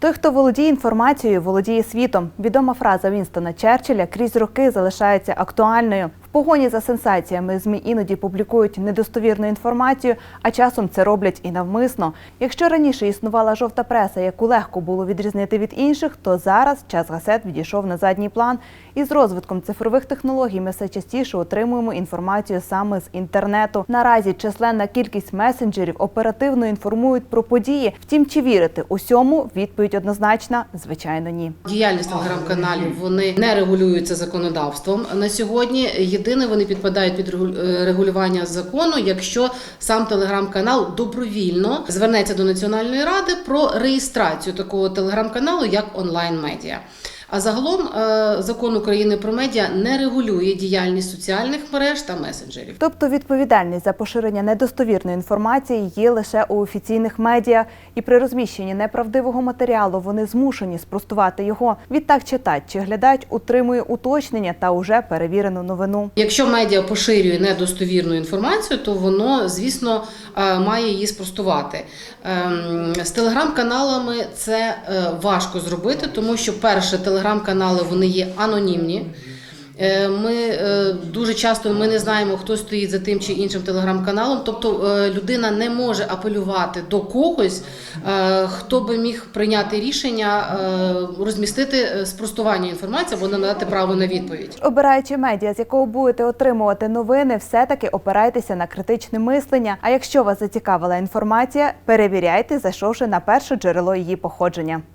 Той, хто володіє інформацією, володіє світом. Відома фраза Вінстона Черчилля крізь роки залишається актуальною. Погоні за сенсаціями ЗМІ іноді публікують недостовірну інформацію, а часом це роблять і навмисно. Якщо раніше існувала жовта преса, яку легко було відрізнити від інших, то зараз час газет відійшов на задній план. І з розвитком цифрових технологій ми все частіше отримуємо інформацію саме з інтернету. Наразі численна кількість месенджерів оперативно інформують про події. Втім, чи вірити усьому? Відповідь однозначна звичайно ні. Діяльність телеграм-каналів вони не регулюються законодавством на сьогодні. Єдине, вони підпадають під е, регулювання закону, якщо сам телеграм-канал добровільно звернеться до Національної ради про реєстрацію такого телеграм-каналу як онлайн-медіа. А загалом е, закон України про медіа не регулює діяльність соціальних мереж та месенджерів. Тобто відповідальність за поширення недостовірної інформації є лише у офіційних медіа, і при розміщенні неправдивого матеріалу вони змушені спростувати його. Відтак читач чи глядач утримує уточнення та уже перевірену новину. Якщо медіа поширює недостовірну інформацію, то воно, звісно, е, має її спростувати. Ем, З телеграм-каналами це е, важко зробити, тому що перше, телеграм-канали вони є анонімні. Е, Ми е, дуже часто ми не знаємо, хто стоїть за тим чи іншим телеграм-каналом. Тобто е, людина не може апелювати до когось, хто би міг прийняти рішення розмістити спростування інформації або надати право на відповідь. Обираючи медіа, з якого будете отримувати новини, все-таки опирайтеся на критичне мислення. А якщо вас зацікавила інформація, перевіряйте, зайшовши на перше джерело її походження.